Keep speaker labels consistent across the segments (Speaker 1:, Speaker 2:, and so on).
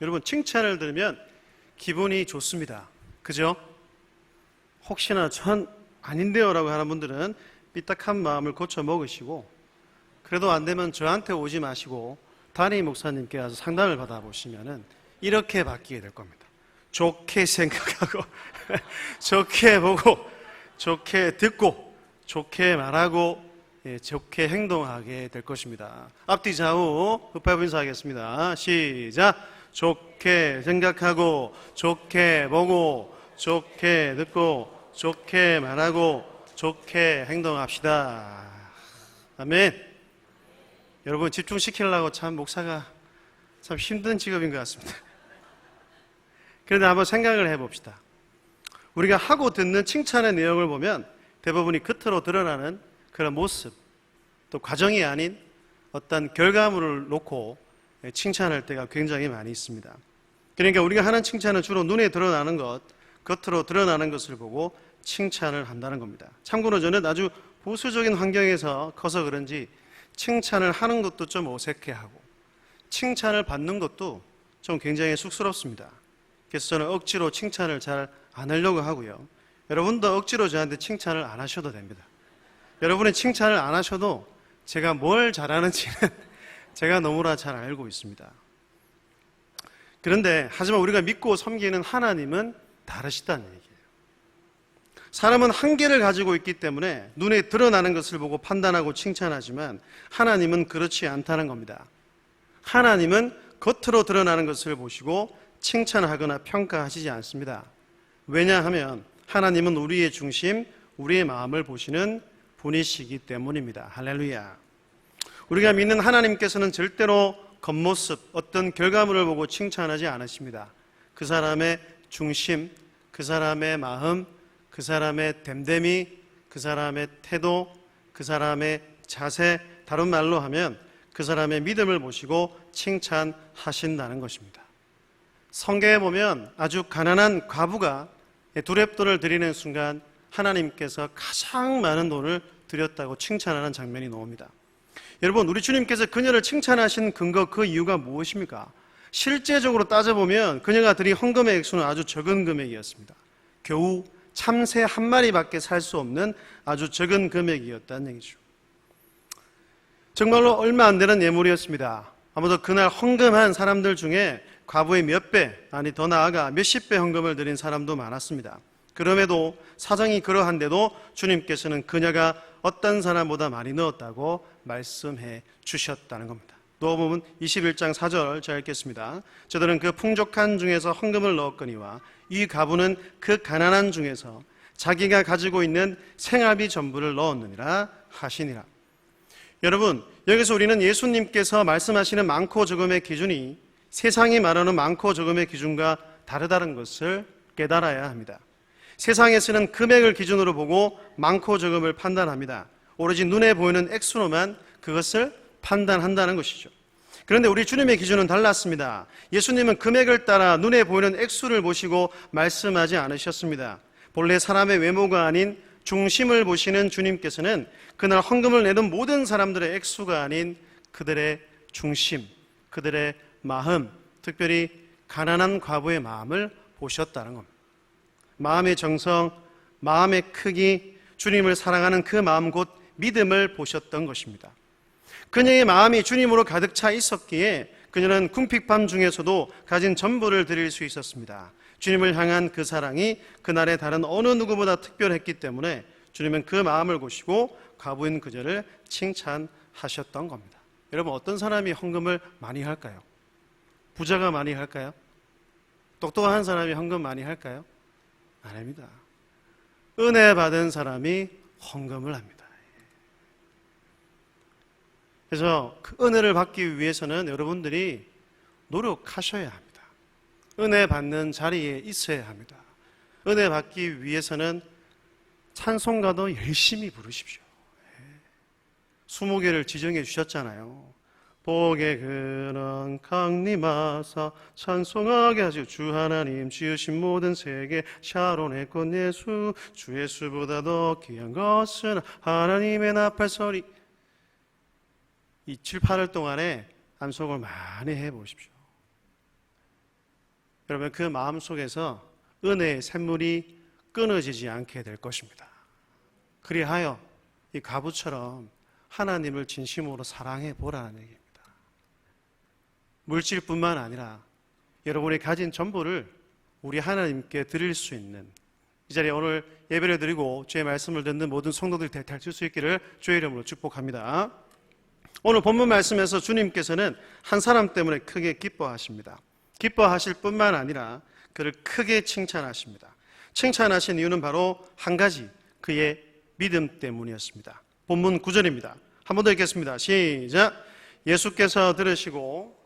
Speaker 1: 여러분 칭찬을 들으면 기분이 좋습니다. 그죠? 혹시나 전 아닌데요라고 하는 분들은 삐딱한 마음을 고쳐 먹으시고 그래도 안 되면 저한테 오지 마시고 담임 목사님께 가서 상담을 받아보시면은 이렇게 바뀌게 될 겁니다. 좋게 생각하고 좋게 보고 좋게 듣고 좋게 말하고 예, 좋게 행동하게 될 것입니다. 앞뒤 좌우 흡합 인사하겠습니다. 시작. 좋게 생각하고 좋게 보고 좋게 듣고 좋게 말하고 좋게 행동합시다. 아멘. 여러분 집중시키려고 참 목사가 참 힘든 직업인 것 같습니다. 그런데 한번 생각을 해봅시다. 우리가 하고 듣는 칭찬의 내용을 보면 대부분이 겉으로 드러나는 그런 모습, 또 과정이 아닌 어떤 결과물을 놓고 칭찬할 때가 굉장히 많이 있습니다. 그러니까 우리가 하는 칭찬은 주로 눈에 드러나는 것, 겉으로 드러나는 것을 보고 칭찬을 한다는 겁니다. 참고로 저는 아주 보수적인 환경에서 커서 그런지 칭찬을 하는 것도 좀 어색해하고 칭찬을 받는 것도 좀 굉장히 쑥스럽습니다. 그래서 저는 억지로 칭찬을 잘 안 하려고 하고요. 여러분도 억지로 저한테 칭찬을 안 하셔도 됩니다. 여러분이 칭찬을 안 하셔도 제가 뭘 잘하는지는 제가 너무나 잘 알고 있습니다. 그런데 하지만 우리가 믿고 섬기는 하나님은 다르시다는 얘기예요. 사람은 한계를 가지고 있기 때문에 눈에 드러나는 것을 보고 판단하고 칭찬하지만 하나님은 그렇지 않다는 겁니다. 하나님은 겉으로 드러나는 것을 보시고 칭찬하거나 평가하시지 않습니다. 왜냐하면 하나님은 우리의 중심, 우리의 마음을 보시는 분이시기 때문입니다. 할렐루야. 우리가 믿는 하나님께서는 절대로 겉모습, 어떤 결과물을 보고 칭찬하지 않으십니다. 그 사람의 중심, 그 사람의 마음, 그 사람의 됨됨이, 그 사람의 태도, 그 사람의 자세, 다른 말로 하면 그 사람의 믿음을 보시고 칭찬하신다는 것입니다. 성경에 보면 아주 가난한 과부가 두랩돈을 드리는 순간 하나님께서 가장 많은 돈을 드렸다고 칭찬하는 장면이 나옵니다. 여러분, 우리 주님께서 그녀를 칭찬하신 근거 그 이유가 무엇입니까? 실제적으로 따져보면 그녀가 드린 헌금의 액수는 아주 적은 금액이었습니다. 겨우 참새 한 마리밖에 살 수 없는 아주 적은 금액이었다는 얘기죠. 정말로 얼마 안 되는 예물이었습니다. 아무도 그날 헌금한 사람들 중에 과부의 몇 배, 아니 더 나아가 몇십 배 헌금을 드린 사람도 많았습니다. 그럼에도 사정이 그러한데도 주님께서는 그녀가 어떤 사람보다 많이 넣었다고 말씀해 주셨다는 겁니다. 누가복음 21장 4절 제가 읽겠습니다. 저들은 그 풍족한 중에서 헌금을 넣었거니와 이 가부는 그 가난한 중에서 자기가 가지고 있는 생활비 전부를 넣었느니라 하시니라. 여러분, 여기서 우리는 예수님께서 말씀하시는 많고 적음의 기준이 세상이 말하는 많고 적음의 기준과 다르다는 것을 깨달아야 합니다. 세상에서는 금액을 기준으로 보고 많고 적음을 판단합니다. 오로지 눈에 보이는 액수로만 그것을 판단한다는 것이죠. 그런데 우리 주님의 기준은 달랐습니다. 예수님은 금액을 따라 눈에 보이는 액수를 보시고 말씀하지 않으셨습니다. 본래 사람의 외모가 아닌 중심을 보시는 주님께서는 그날 헌금을 내던 모든 사람들의 액수가 아닌 그들의 중심, 그들의 마음, 특별히 가난한 과부의 마음을 보셨다는 겁니다. 마음의 정성, 마음의 크기, 주님을 사랑하는 그 마음 곧 믿음을 보셨던 것입니다. 그녀의 마음이 주님으로 가득 차 있었기에 그녀는 궁핍함 중에서도 가진 전부를 드릴 수 있었습니다. 주님을 향한 그 사랑이 그날의 다른 어느 누구보다 특별했기 때문에 주님은 그 마음을 보시고 과부인 그녀를 칭찬하셨던 겁니다. 여러분 어떤 사람이 헌금을 많이 할까요? 부자가 많이 할까요? 똑똑한 사람이 헌금 많이 할까요? 아닙니다. 은혜 받은 사람이 헌금을 합니다. 그래서 그 은혜를 받기 위해서는 여러분들이 노력하셔야 합니다. 은혜 받는 자리에 있어야 합니다. 은혜 받기 위해서는 찬송가도 열심히 부르십시오. 20개를 지정해 주셨잖아요. 복의 근원 강림하사 찬송하게 하시고 주 하나님 지으신 모든 세계 샤론의 꽃 예수 주 예수보다 더 귀한 것은 하나님의 나팔 소리 이 7, 8월 동안에 암송을 많이 해 보십시오. 여러분 그 마음 속에서 은혜의 샘물이 끊어지지 않게 될 것입니다. 그리하여 이 가부처럼 하나님을 진심으로 사랑해 보라는 얘기입니다. 물질뿐만 아니라 여러분이 가진 전부를 우리 하나님께 드릴 수 있는 이 자리에 오늘 예배를 드리고 주의 말씀을 듣는 모든 성도들 대탈 수 있기를 주의 이름으로 축복합니다. 오늘 본문 말씀에서 주님께서는 한 사람 때문에 크게 기뻐하십니다. 기뻐하실 뿐만 아니라 그를 크게 칭찬하십니다. 칭찬하신 이유는 바로 한 가지 그의 믿음 때문이었습니다. 본문 9절입니다. 한 번 더 읽겠습니다. 시작. 예수께서 들으시고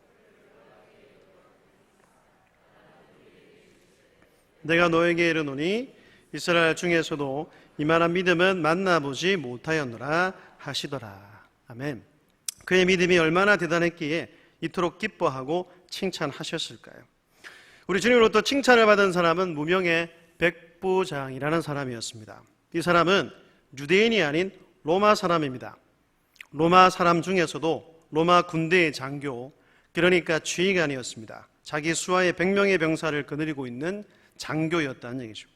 Speaker 1: 내가 너에게 이르노니 이스라엘 중에서도 이만한 믿음은 만나보지 못하였노라 하시더라. 아멘. 그의 믿음이 얼마나 대단했기에 이토록 기뻐하고 칭찬하셨을까요? 우리 주님으로부터 칭찬을 받은 사람은 무명의 백부장이라는 사람이었습니다. 이 사람은 유대인이 아닌 로마 사람입니다. 로마 사람 중에서도 로마 군대의 장교, 그러니까 지휘관이었습니다. 자기 수하의 100명의 병사를 거느리고 있는 장교였다는 얘기죠.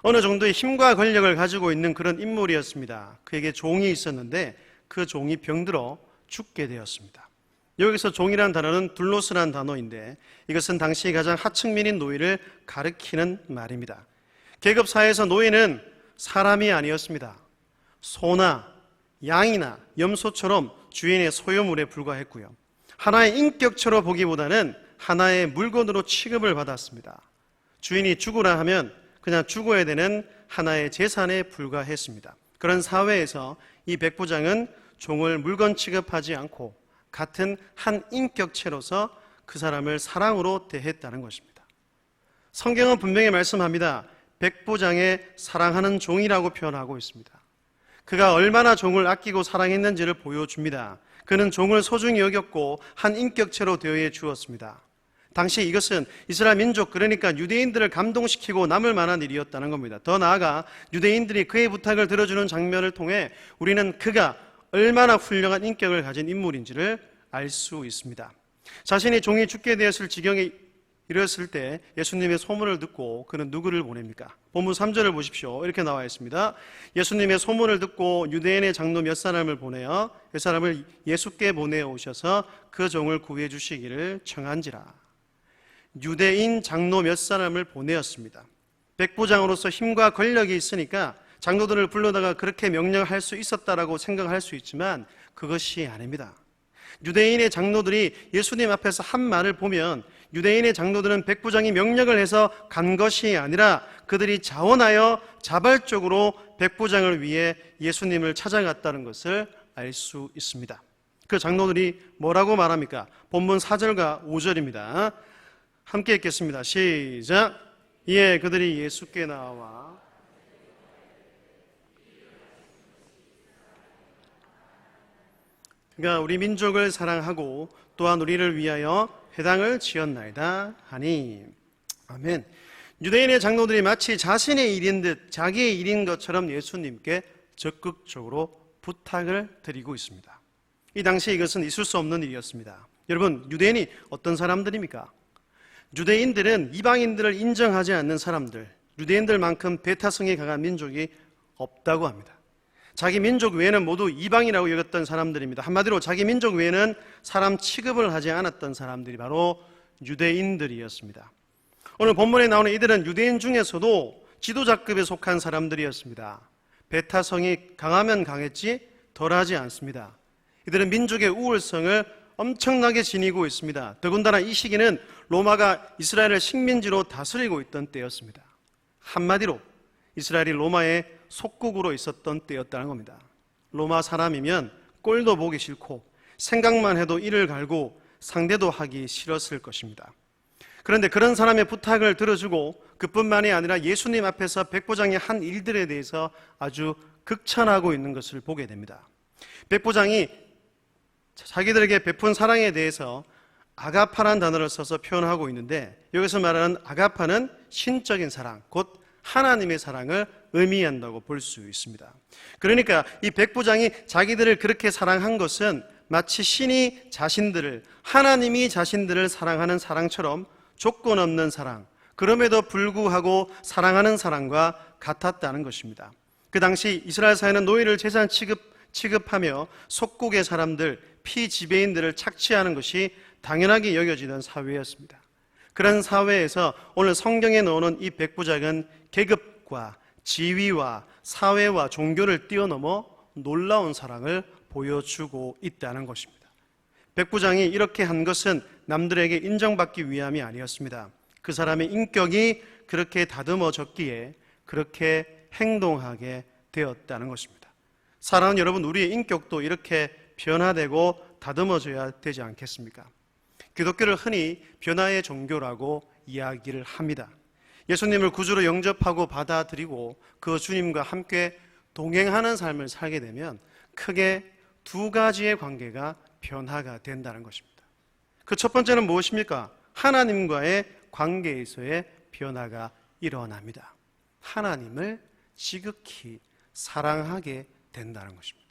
Speaker 1: 어느 정도의 힘과 권력을 가지고 있는 그런 인물이었습니다. 그에게 종이 있었는데 그 종이 병들어 죽게 되었습니다. 여기서 종이란 단어는 둘로스란 단어인데 이것은 당시 가장 하층민인 노예를 가리키는 말입니다. 계급 사회에서 노예는 사람이 아니었습니다. 소나 양이나 염소처럼 주인의 소유물에 불과했고요. 하나의 인격체로 보기보다는 하나의 물건으로 취급을 받았습니다. 주인이 죽으라 하면 그냥 죽어야 되는 하나의 재산에 불과했습니다. 그런 사회에서 이 백부장은 종을 물건 취급하지 않고 같은 한 인격체로서 그 사람을 사랑으로 대했다는 것입니다. 성경은 분명히 말씀합니다. 백부장의 사랑하는 종이라고 표현하고 있습니다. 그가 얼마나 종을 아끼고 사랑했는지를 보여줍니다. 그는 종을 소중히 여겼고 한 인격체로 대해 주었습니다. 당시 이것은 이스라엘 민족 그러니까 유대인들을 감동시키고 남을 만한 일이었다는 겁니다. 더 나아가 유대인들이 그의 부탁을 들어주는 장면을 통해 우리는 그가 얼마나 훌륭한 인격을 가진 인물인지를 알 수 있습니다. 자신이 종이 죽게 되었을 지경에 이르렀을 때 예수님의 소문을 듣고 그는 누구를 보냅니까? 본문 3절을 보십시오. 이렇게 나와 있습니다. 예수님의 소문을 듣고 유대인의 장로 몇 사람을 보내어 그 사람을 예수께 보내어 오셔서 그 종을 구해 주시기를 청한지라. 유대인 장로 몇 사람을 보내었습니다. 백부장으로서 힘과 권력이 있으니까 장로들을 불러다가 그렇게 명령할 수 있었다라고 생각할 수 있지만 그것이 아닙니다. 유대인의 장로들이 예수님 앞에서 한 말을 보면 유대인의 장로들은 백부장이 명령을 해서 간 것이 아니라 그들이 자원하여 자발적으로 백부장을 위해 예수님을 찾아갔다는 것을 알 수 있습니다. 그 장로들이 뭐라고 말합니까? 본문 4절과 5절입니다. 함께 읽겠습니다. 시작. 이에 그들이 예수께 나와 그가 우리 민족을 사랑하고 또한 우리를 위하여 회당을 지었나이다 하니 아멘. 유대인의 장로들이 마치 자신의 일인 듯 자기의 일인 것처럼 예수님께 적극적으로 부탁을 드리고 있습니다. 이 당시 이것은 있을 수 없는 일이었습니다. 여러분, 유대인이 어떤 사람들입니까? 유대인들은 이방인들을 인정하지 않는 사람들, 유대인들만큼 배타성이 강한 민족이 없다고 합니다. 자기 민족 외에는 모두 이방이라고 여겼던 사람들입니다. 한마디로 자기 민족 외에는 사람 취급을 하지 않았던 사람들이 바로 유대인들이었습니다. 오늘 본문에 나오는 이들은 유대인 중에서도 지도자급에 속한 사람들이었습니다. 배타성이 강하면 강했지 덜하지 않습니다. 이들은 민족의 우월성을 엄청나게 지니고 있습니다. 더군다나 이 시기는 로마가 이스라엘을 식민지로 다스리고 있던 때였습니다. 한마디로 이스라엘이 로마의 속국으로 있었던 때였다는 겁니다. 로마 사람이면 꼴도 보기 싫고 생각만 해도 이를 갈고 상대도 하기 싫었을 것입니다. 그런데 그런 사람의 부탁을 들어주고 그뿐만이 아니라 예수님 앞에서 백부장이 한 일들에 대해서 아주 극찬하고 있는 것을 보게 됩니다. 백부장이 자기들에게 베푼 사랑에 대해서 아가파란 단어를 써서 표현하고 있는데 여기서 말하는 아가파는 신적인 사랑, 곧 하나님의 사랑을 의미한다고 볼 수 있습니다. 그러니까 이 백부장이 자기들을 그렇게 사랑한 것은 마치 신이 자신들을, 하나님이 자신들을 사랑하는 사랑처럼 조건 없는 사랑, 그럼에도 불구하고 사랑하는 사랑과 같았다는 것입니다. 그 당시 이스라엘 사회는 노예를 재산 취급, 취급하며 속국의 사람들, 피지배인들을 착취하는 것이 당연하게 여겨지던 사회였습니다. 그런 사회에서 오늘 성경에 넣어놓은 이 백부작은 계급과 지위와 사회와 종교를 뛰어넘어 놀라운 사랑을 보여주고 있다는 것입니다. 백부장이 이렇게 한 것은 남들에게 인정받기 위함이 아니었습니다. 그 사람의 인격이 그렇게 다듬어졌기에 그렇게 행동하게 되었다는 것입니다. 사랑하는 여러분, 우리의 인격도 이렇게 변화되고 다듬어져야 되지 않겠습니까? 기독교를 흔히 변화의 종교라고 이야기를 합니다. 예수님을 구주로 영접하고 받아들이고 그 주님과 함께 동행하는 삶을 살게 되면 크게 두 가지의 관계가 변화가 된다는 것입니다. 그 첫 번째는 무엇입니까? 하나님과의 관계에서의 변화가 일어납니다. 하나님을 지극히 사랑하게 된다는 것입니다.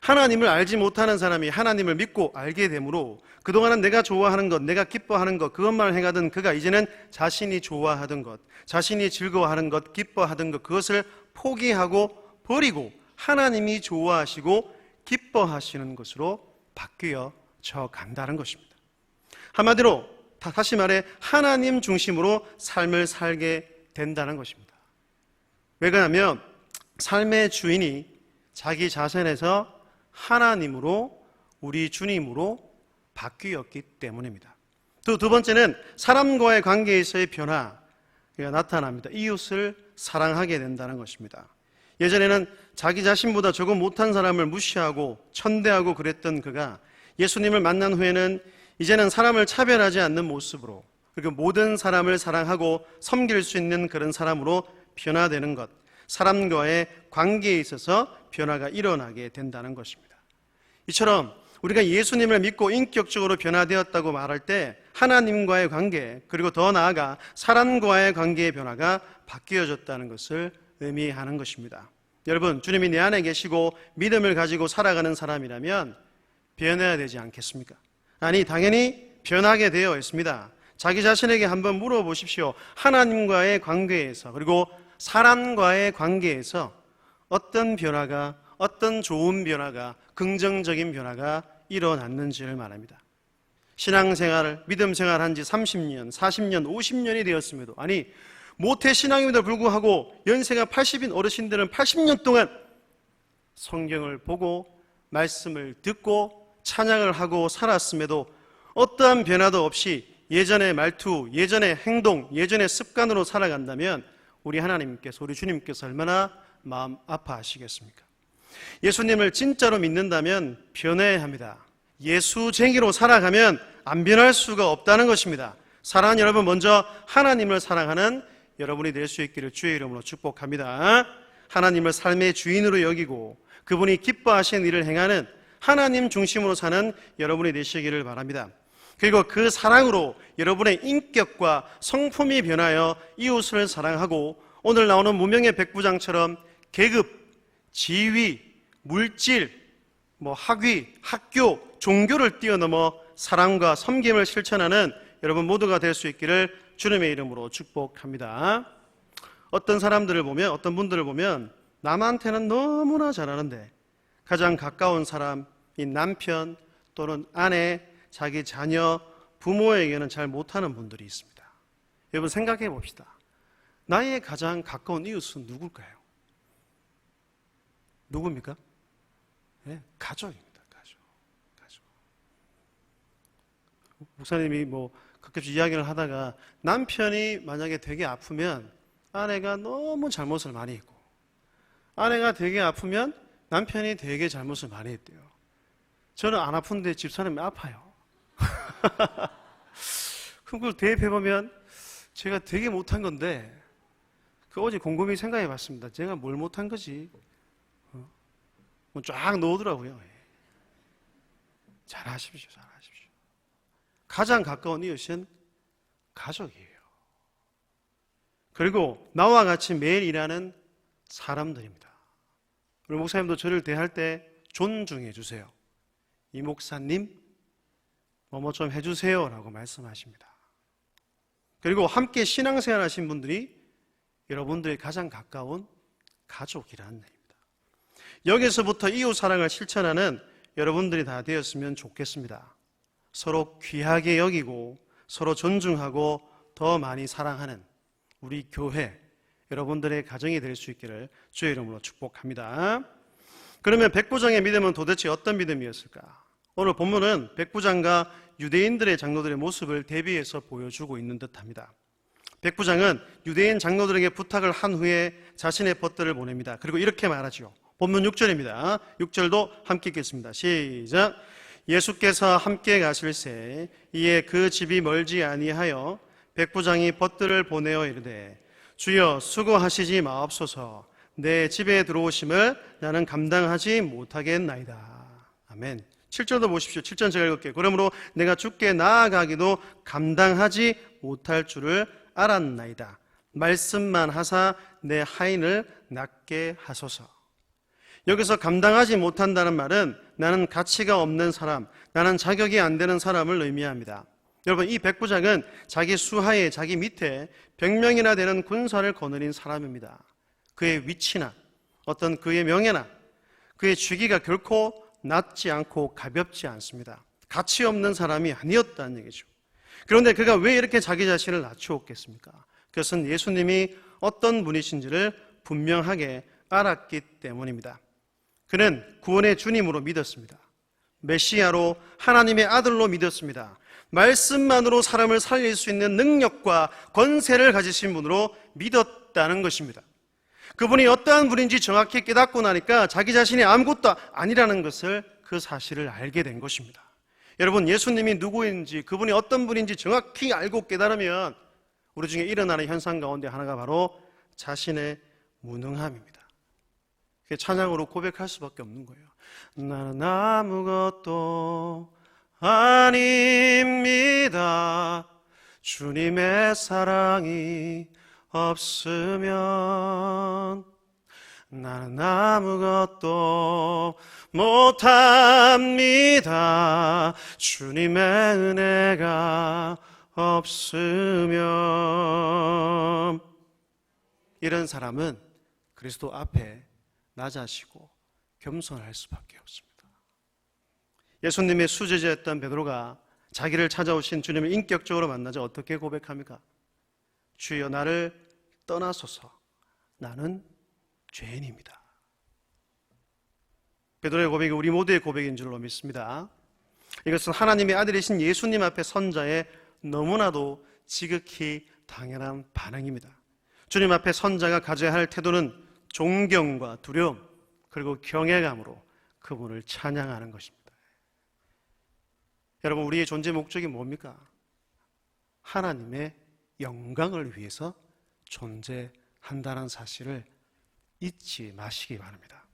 Speaker 1: 하나님을 알지 못하는 사람이 하나님을 믿고 알게 되므로 그동안은 내가 좋아하는 것, 내가 기뻐하는 것, 그것만 행하던 그가 이제는 자신이 좋아하던 것, 자신이 즐거워하는 것, 기뻐하던 것, 그것을 포기하고 버리고 하나님이 좋아하시고 기뻐하시는 것으로 바뀌어져 간다는 것입니다. 한마디로 다시 말해 하나님 중심으로 삶을 살게 된다는 것입니다. 왜 그러냐면 삶의 주인이 자기 자신에서 하나님으로 우리 주님으로 바뀌었기 때문입니다. 또 두 번째는 사람과의 관계에서의 변화가 나타납니다. 이웃을 사랑하게 된다는 것입니다. 예전에는 자기 자신보다 조금 못한 사람을 무시하고 천대하고 그랬던 그가 예수님을 만난 후에는 이제는 사람을 차별하지 않는 모습으로 그리고 모든 사람을 사랑하고 섬길 수 있는 그런 사람으로 변화되는 것, 사람과의 관계에 있어서 변화가 일어나게 된다는 것입니다. 이처럼 우리가 예수님을 믿고 인격적으로 변화되었다고 말할 때 하나님과의 관계, 그리고 더 나아가 사람과의 관계의 변화가 바뀌어졌다는 것을 의미하는 것입니다. 여러분, 주님이 내 안에 계시고 믿음을 가지고 살아가는 사람이라면 변해야 되지 않겠습니까? 아니, 당연히 변하게 되어 있습니다. 자기 자신에게 한번 물어보십시오. 하나님과의 관계에서, 그리고 사람과의 관계에서 어떤 변화가, 어떤 좋은 변화가, 긍정적인 변화가 일어났는지를 말합니다. 신앙생활을, 믿음 생활 한지 30년, 40년, 50년이 되었음에도, 아니, 모태 신앙임에도 불구하고 연세가 80인 어르신들은 80년 동안 성경을 보고 말씀을 듣고 찬양을 하고 살았음에도 어떠한 변화도 없이 예전의 말투, 예전의 행동, 예전의 습관으로 살아간다면 우리 하나님께서, 우리 주님께서 얼마나 마음 아파하시겠습니까? 예수님을 진짜로 믿는다면 변해야 합니다. 예수쟁이로 살아가면 안 변할 수가 없다는 것입니다. 사랑하는 여러분, 먼저 하나님을 사랑하는 여러분이 될 수 있기를 주의 이름으로 축복합니다. 하나님을 삶의 주인으로 여기고 그분이 기뻐하시는 일을 행하는 하나님 중심으로 사는 여러분이 되시기를 바랍니다. 그리고 그 사랑으로 여러분의 인격과 성품이 변하여 이웃을 사랑하고 오늘 나오는 무명의 백부장처럼 계급, 지위, 물질, 뭐 학위, 학교, 종교를 뛰어넘어 사랑과 섬김을 실천하는 여러분 모두가 될 수 있기를 주님의 이름으로 축복합니다. 어떤 사람들을 보면, 어떤 분들을 보면 남한테는 너무나 잘하는데 가장 가까운 사람인 남편 또는 아내, 자기 자녀, 부모에게는 잘 못하는 분들이 있습니다. 여러분 생각해 봅시다. 나의 가장 가까운 이웃은 누굴까요? 누굽니까? 네, 가족입니다. 가족. 가족. 목사님이 뭐 가끔씩 이야기를 하다가 남편이 만약에 되게 아프면 아내가 너무 잘못을 많이 했고 아내가 되게 아프면 남편이 되게 잘못을 많이 했대요. 저는 안 아픈데 집사람이 아파요. 그럼 그걸 대입해보면 제가 되게 못한 건데 그 어제 곰곰이 생각해 봤습니다. 제가 뭘 못한 거지? 쫙 넣더라고요. 예. 잘하십시오, 잘하십시오. 가장 가까운 이웃은 가족이에요. 그리고 나와 같이 매일 일하는 사람들입니다. 우리 목사님도 저를 대할 때 존중해 주세요. 이 목사님, 뭐뭐 좀 해주세요. 라고 말씀하십니다. 그리고 함께 신앙생활 하신 분들이 여러분들의 가장 가까운 가족이라는. 여기서부터 이웃 사랑을 실천하는 여러분들이 다 되었으면 좋겠습니다. 서로 귀하게 여기고 서로 존중하고 더 많이 사랑하는 우리 교회 여러분들의 가정이 될 수 있기를 주의 이름으로 축복합니다. 그러면 백부장의 믿음은 도대체 어떤 믿음이었을까? 오늘 본문은 백부장과 유대인들의 장로들의 모습을 대비해서 보여주고 있는 듯합니다. 백부장은 유대인 장로들에게 부탁을 한 후에 자신의 벗들을 보냅니다. 그리고 이렇게 말하죠. 본문 6절입니다. 6절도 함께 읽겠습니다. 시작. 예수께서 함께 가실새 이에 그 집이 멀지 아니하여 백부장이 벗들을 보내어 이르되 주여 수고하시지 마옵소서 내 집에 들어오심을 나는 감당하지 못하겠나이다. 아멘. 7절도 보십시오. 7절 제가 읽을게요. 그러므로 내가 죽게 나아가기도 감당하지 못할 줄을 알았나이다. 말씀만 하사 내 하인을 낫게 하소서. 여기서 감당하지 못한다는 말은 나는 가치가 없는 사람, 나는 자격이 안 되는 사람을 의미합니다. 여러분, 이 백부장은 자기 수하에 자기 밑에 100명이나 되는 군사를 거느린 사람입니다. 그의 위치나 어떤 그의 명예나 그의 주기가 결코 낮지 않고 가볍지 않습니다. 가치 없는 사람이 아니었다는 얘기죠. 그런데 그가 왜 이렇게 자기 자신을 낮추었겠습니까? 그것은 예수님이 어떤 분이신지를 분명하게 알았기 때문입니다. 그는 구원의 주님으로 믿었습니다. 메시아로 하나님의 아들로 믿었습니다. 말씀만으로 사람을 살릴 수 있는 능력과 권세를 가지신 분으로 믿었다는 것입니다. 그분이 어떠한 분인지 정확히 깨닫고 나니까 자기 자신이 아무것도 아니라는 것을 그 사실을 알게 된 것입니다. 여러분, 예수님이 누구인지, 그분이 어떤 분인지 정확히 알고 깨달으면 우리 중에 일어나는 현상 가운데 하나가 바로 자신의 무능함입니다. 찬양으로 고백할 수밖에 없는 거예요. 나는 아무것도 아닙니다. 주님의 사랑이 없으면 나는 아무것도 못합니다. 주님의 은혜가 없으면 이런 사람은 그리스도 앞에 낮아지고 겸손할 수밖에 없습니다. 예수님의 수제자였던 베드로가 자기를 찾아오신 주님을 인격적으로 만나자 어떻게 고백합니까? 주여 나를 떠나소서 나는 죄인입니다. 베드로의 고백이 우리 모두의 고백인 줄로 믿습니다. 이것은 하나님의 아들이신 예수님 앞에 선자의 너무나도 지극히 당연한 반응입니다. 주님 앞에 선자가 가져야 할 태도는 존경과 두려움 그리고 경외감으로 그분을 찬양하는 것입니다. 여러분 우리의 존재 목적이 뭡니까? 하나님의 영광을 위해서 존재한다는 사실을 잊지 마시기 바랍니다.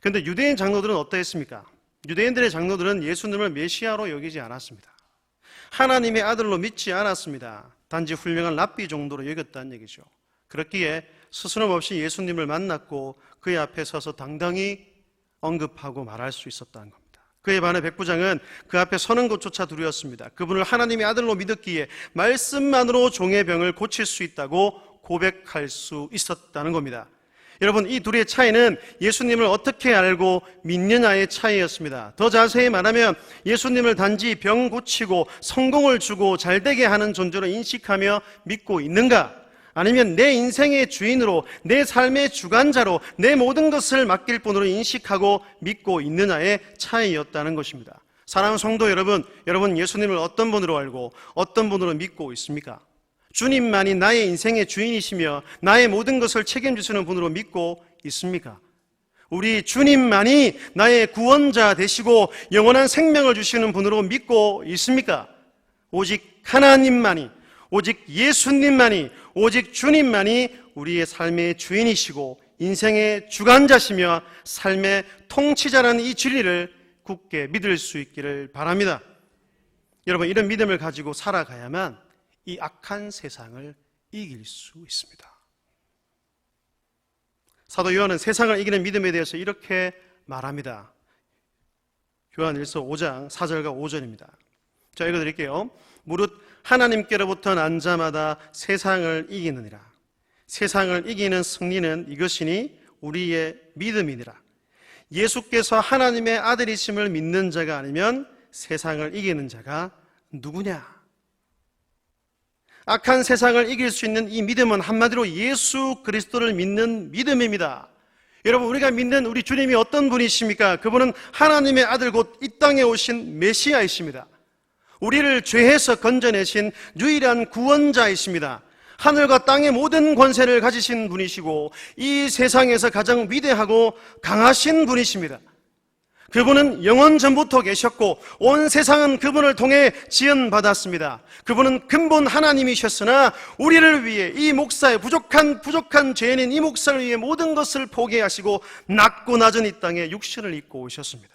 Speaker 1: 그런데 유대인 장로들은 어떠했습니까? 유대인들의 장로들은 예수님을 메시아로 여기지 않았습니다. 하나님의 아들로 믿지 않았습니다. 단지 훌륭한 랍비 정도로 여겼다는 얘기죠. 그렇기에 스스럼 없이 예수님을 만났고 그의 앞에 서서 당당히 언급하고 말할 수 있었다는 겁니다. 그에 반해 백부장은 그 앞에 서는 것조차 두려웠습니다. 그분을 하나님의 아들로 믿었기에 말씀만으로 종의 병을 고칠 수 있다고 고백할 수 있었다는 겁니다. 여러분, 이 둘의 차이는 예수님을 어떻게 알고 믿느냐의 차이였습니다. 더 자세히 말하면 예수님을 단지 병 고치고 성공을 주고 잘되게 하는 존재로 인식하며 믿고 있는가? 아니면 내 인생의 주인으로 내 삶의 주관자로 내 모든 것을 맡길 뿐으로 인식하고 믿고 있느냐의 차이였다는 것입니다. 사랑하는 성도 여러분, 여러분 예수님을 어떤 분으로 알고 어떤 분으로 믿고 있습니까? 주님만이 나의 인생의 주인이시며 나의 모든 것을 책임지시는 분으로 믿고 있습니까? 우리 주님만이 나의 구원자 되시고 영원한 생명을 주시는 분으로 믿고 있습니까? 오직 하나님만이 오직 예수님만이 오직 주님만이 우리의 삶의 주인이시고 인생의 주관자시며 삶의 통치자라는 이 진리를 굳게 믿을 수 있기를 바랍니다. 여러분 이런 믿음을 가지고 살아가야만 이 악한 세상을 이길 수 있습니다. 사도 요한은 세상을 이기는 믿음에 대해서 이렇게 말합니다. 요한 1서 5장 4절과 5절입니다. 자, 읽어드릴게요. 무릇 하나님께로부터 난 자마다 세상을 이기느니라. 세상을 이기는 승리는 이것이니 우리의 믿음이니라. 예수께서 하나님의 아들이심을 믿는 자가 아니면 세상을 이기는 자가 누구냐? 악한 세상을 이길 수 있는 이 믿음은 한마디로 예수 그리스도를 믿는 믿음입니다. 여러분, 우리가 믿는 우리 주님이 어떤 분이십니까? 그분은 하나님의 아들 곧 이 땅에 오신 메시아이십니다. 우리를 죄에서 건져내신 유일한 구원자이십니다. 하늘과 땅의 모든 권세를 가지신 분이시고 이 세상에서 가장 위대하고 강하신 분이십니다. 그분은 영원 전부터 계셨고 온 세상은 그분을 통해 지연 받았습니다. 그분은 근본 하나님이셨으나 우리를 위해 이 목사의 부족한 부족한 죄인인 이 목사를 위해 모든 것을 포기하시고 낮고 낮은 이 땅에 육신을 입고 오셨습니다.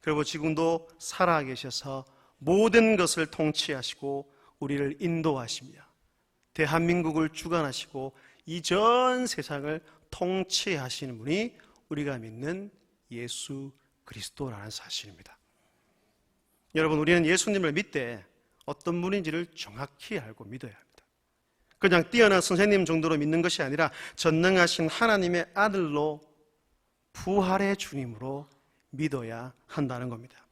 Speaker 1: 그리고 지금도 살아 계셔서 모든 것을 통치하시고 우리를 인도하십니다. 대한민국을 주관하시고 이 전 세상을 통치하시는 분이 우리가 믿는 예수 그리스도라는 사실입니다. 여러분, 우리는 예수님을 믿되 어떤 분인지를 정확히 알고 믿어야 합니다. 그냥 뛰어난 선생님 정도로 믿는 것이 아니라 전능하신 하나님의 아들로 부활의 주님으로 믿어야 한다는 겁니다.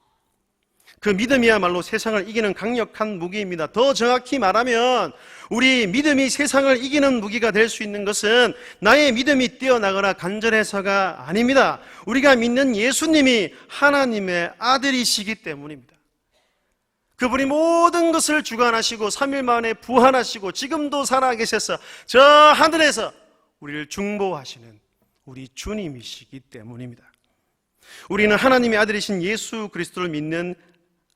Speaker 1: 그 믿음이야말로 세상을 이기는 강력한 무기입니다. 더 정확히 말하면 우리 믿음이 세상을 이기는 무기가 될 수 있는 것은 나의 믿음이 뛰어나거나 간절해서가 아닙니다. 우리가 믿는 예수님이 하나님의 아들이시기 때문입니다. 그분이 모든 것을 주관하시고 3일 만에 부활하시고 지금도 살아계셔서 저 하늘에서 우리를 중보하시는 우리 주님이시기 때문입니다. 우리는 하나님의 아들이신 예수 그리스도를 믿는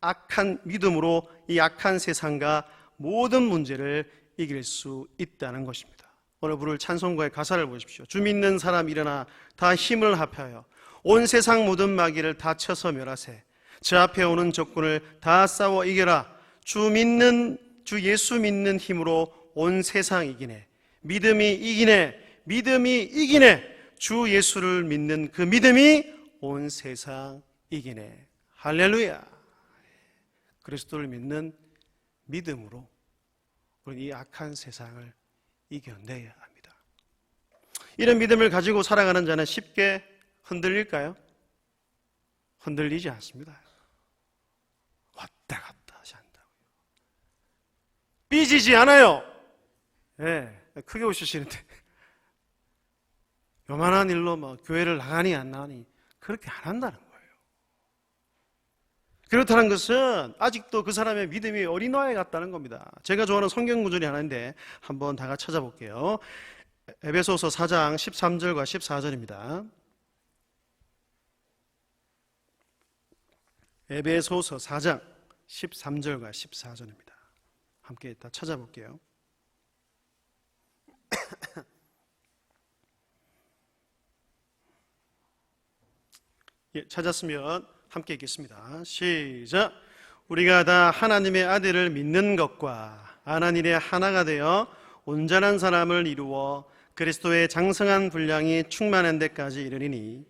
Speaker 1: 악한 믿음으로 이 악한 세상과 모든 문제를 이길 수 있다는 것입니다. 오늘 부를 찬송가의 가사를 보십시오. 주 믿는 사람 일어나 다 힘을 합하여 온 세상 모든 마귀를 다 쳐서 멸하세. 저 앞에 오는 적군을 다 싸워 이겨라. 주 믿는 주 예수 믿는 힘으로 온 세상 이기네. 믿음이 이기네. 믿음이 이기네. 주 예수를 믿는 그 믿음이 온 세상 이기네. 할렐루야. 그리스도를 믿는 믿음으로 우리 이 악한 세상을 이겨내야 합니다. 이런 믿음을 가지고 살아가는 자는 쉽게 흔들릴까요? 흔들리지 않습니다. 왔다 갔다 하시 한다고요. 삐지지 않아요. 예, 네, 크게 웃으시는데. 요만한 일로 뭐 교회를 나가니 안 나가니 그렇게 안 한다는 거예요. 그렇다는 것은 아직도 그 사람의 믿음이 어린아이 같다는 겁니다. 제가 좋아하는 성경 구절이 하나인데 한번 다 같이 찾아볼게요. 에베소서 4장 13절과 14절입니다. 에베소서 4장 13절과 14절입니다. 함께 다 찾아볼게요. 예, 찾았으면 함께 읽겠습니다. 시작. 우리가 다 하나님의 아들을 믿는 것과 아나님의 하나가 되어 온전한 사람을 이루어 그리스도의 장성한 분량이 충만한 데까지 이르리니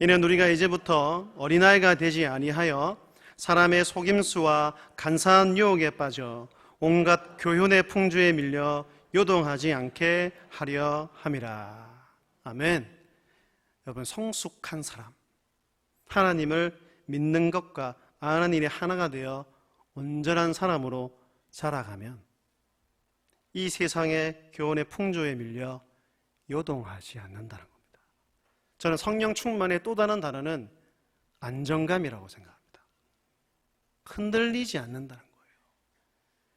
Speaker 1: 이는 우리가 이제부터 어린아이가 되지 아니하여 사람의 속임수와 간사한 유혹에 빠져 온갖 교훈의 풍주에 밀려 요동하지 않게 하려 함이라. 아멘. 여러분 성숙한 사람 하나님을 믿는 것과 아는 일이 하나가 되어 온전한 사람으로 살아가면 이 세상의 교훈의 풍조에 밀려 요동하지 않는다는 겁니다. 저는 성령 충만의 또 다른 단어는 안정감이라고 생각합니다. 흔들리지 않는다는 거예요.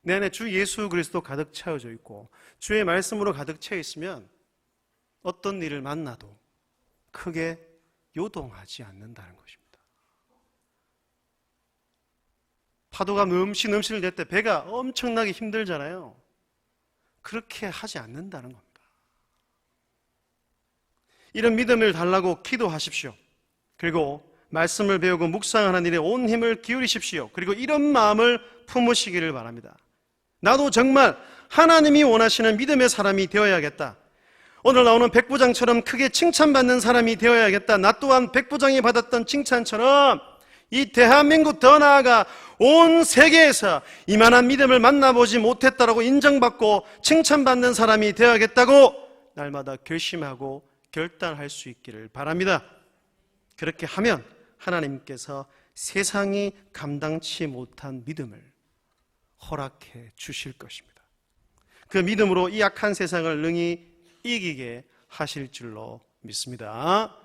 Speaker 1: 내 안에 주 예수 그리스도 가득 채워져 있고 주의 말씀으로 가득 채워 있으면 어떤 일을 만나도 크게 요동하지 않는다는 것입니다. 파도가 넘실넘실 낼때 배가 엄청나게 힘들잖아요. 그렇게 하지 않는다는 겁니다. 이런 믿음을 달라고 기도하십시오. 그리고 말씀을 배우고 묵상하는 일에 온 힘을 기울이십시오. 그리고 이런 마음을 품으시기를 바랍니다. 나도 정말 하나님이 원하시는 믿음의 사람이 되어야겠다. 오늘 나오는 백부장처럼 크게 칭찬받는 사람이 되어야겠다. 나 또한 백부장이 받았던 칭찬처럼 이 대한민국 더 나아가 온 세계에서 이만한 믿음을 만나보지 못했다라고 인정받고 칭찬받는 사람이 되어야겠다고 날마다 결심하고 결단할 수 있기를 바랍니다. 그렇게 하면 하나님께서 세상이 감당치 못한 믿음을 허락해 주실 것입니다. 그 믿음으로 이 악한 세상을 능히 이기게 하실 줄로 믿습니다.